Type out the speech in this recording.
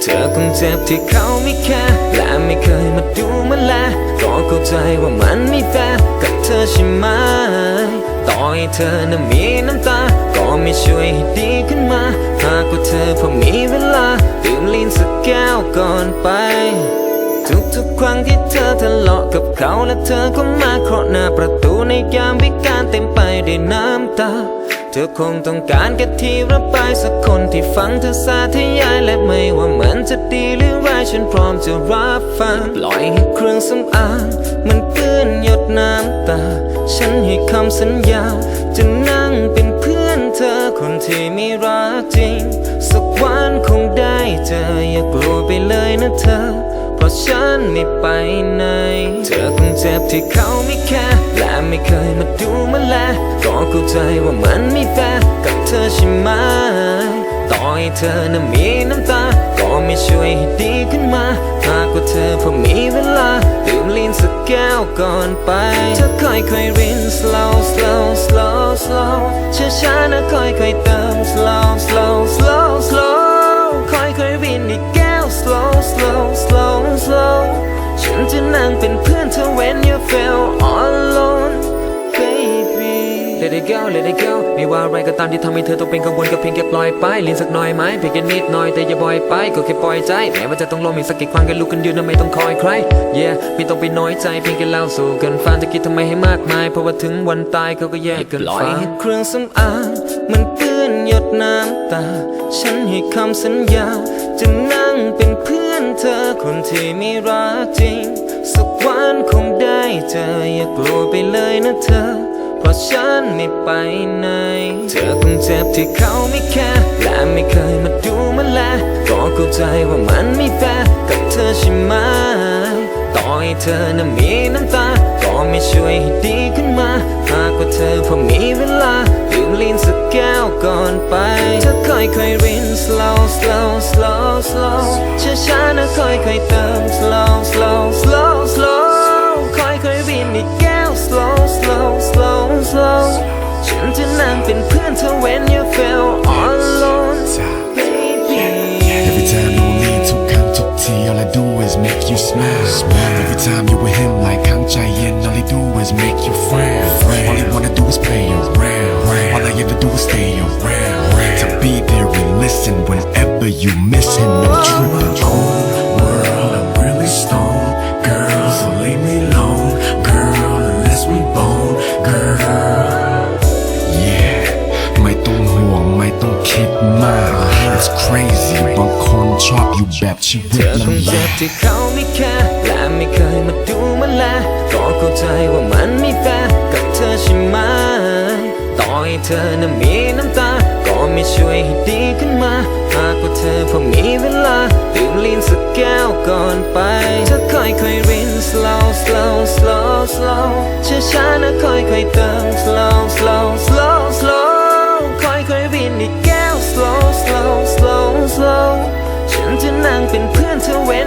เธอคงเจ็บที่เขาไม่แคร์และไม่เคยมาดูมาแลก็เข้าใจว่ามันไม่แฟร์กับเธอใช่ไหมต่อให้เธอน่ะมีน้ำตา ก็ไม่ช่วยให้ดีขึ้นมาหากว่าเธอพอมีเวลา ครั้งที่เธอทะเลาะกับเขาและเธอก็มาเคาะหน้าประตูในยามวิการเต็มไปด้วยน้ำตา เธอคงต้องการแค่ที่ระบายสักคนที่ฟังเธอสาธยายและไม่ว่ามันจะดีหรือร้ายฉันพร้อมจะรับฟัง ปล่อยให้เครื่องสำอางมันเปื้อนหยดน้ำตา ฉันให้คำสัญญา จะนั่งเป็นเพื่อนเธอคนที่ไม่รักจริง สักวันคงได้เจออย่ากลัวไปเลยนะเธอ ฉันไม่ไปไหน เธอคงเจ็บที่เขาไม่แค่และไม่เคยมาดูมาแลก็เข้าใจว่ามันไม่แฟร์กับเธอใช่ไหมต่อให้เธอน่ะมีน้ำตา ก็ไม่ช่วยให้ดีขึ้นมาหากว่าเธอพอมีเวลาดื่มลีนสักแก้วก่อนไป เธอค่อยค่อยๆริน slow slow slow slow ช้าช้าๆนะค่อยค่อยๆเติม จะนั่งเป็นเพื่อนเธอ when you feel all alone baby Let it go let it go ไม่ว่าอะไรก็ตามที่ทำให้เธอต้องเป็นกังวลก็เพียงแค่ปล่อยไปลินสักหน่อยไหมเพียงแค่นิดหน่อยแต่อย่าบ่อยไปก็แค่ปล่อยใจแม้ว่าจะต้องลมอีกสักกี่ครั้งก็ลุกกันยืนนะไม่ต้องคอยใคร yeah ไม่ต้องไปน้อยใจเพียงแค่เล่าสู่กันฟังจะคิดทำไมให้มากมายเพราะว่าถึงวันตายเขาก็แยกกันฟังปล่อยให้เครื่องสำอางมันเปื้อนหยดน้ำตา ฉันให้คำสัญญาจะนั่งเป็นเพื่อน เธอคนที่ไม่รักจริง สักวันคงได้เจออย่ากลัวไปเลยนะเธอ เพราะฉันไม่ไปไหน เธอคงเจ็บที่เขาไม่แค่และไม่เคยมาดูมาแลก็เข้าใจว่ามันไม่แฟร์กับเธอใช่ไหมต่อให้เธอน่ะมีน้ำตา ก็ไม่ช่วยให้ดีขึ้นมา หากว่าเธอพอมีเวลา ลีนสักแก้วก่อนไปเธอค่อยค่อยๆริน slow slow slow slow ช้าช้าๆนะค่อยค่อยๆเติม slow slow slow slow ค่อยค่อยๆรินอีกแก้ว slow slow slow slow ฉันจะนั่งเป็นเพื่อนเธอ when you feel all alone baby Every time you with me ทุกครั้งทุกที all I do is make you smile Every time you with him like ข้างใจเย็น all I do is make you frown stay around To be there and listen whenever you miss him No tripping cold world I'm really stoned Girl so leave me alone Girl unless we bone Girl Yeah ไม่ต้องห่วงไม่ต้องคิดมาก It's crazy บางคนชอบอยู่แบบชีวิ เธ ต อคง ลำ เจ็ บา บ ก ที่เขาไม่แค่และไม่เคยมาดูมาแลก็เข้าใจว่ามัน น ให้เธอนั้นมีน้ำตา ก็ไม่ช่วยให้ดีขึ้นมา หากว่าเธอพอมีเวลา ดื่มลิ้นสักแก้วก่อนไปเธอค่อยค่อยริน slow slow slow slow ช้าช้านะค่อยค่อยเติม slow slow slow slow ค่อยค่อยรินอีกแก้ว slow slow slow slow ฉันจะนั่งเป็นเพื่อนเธอเว้น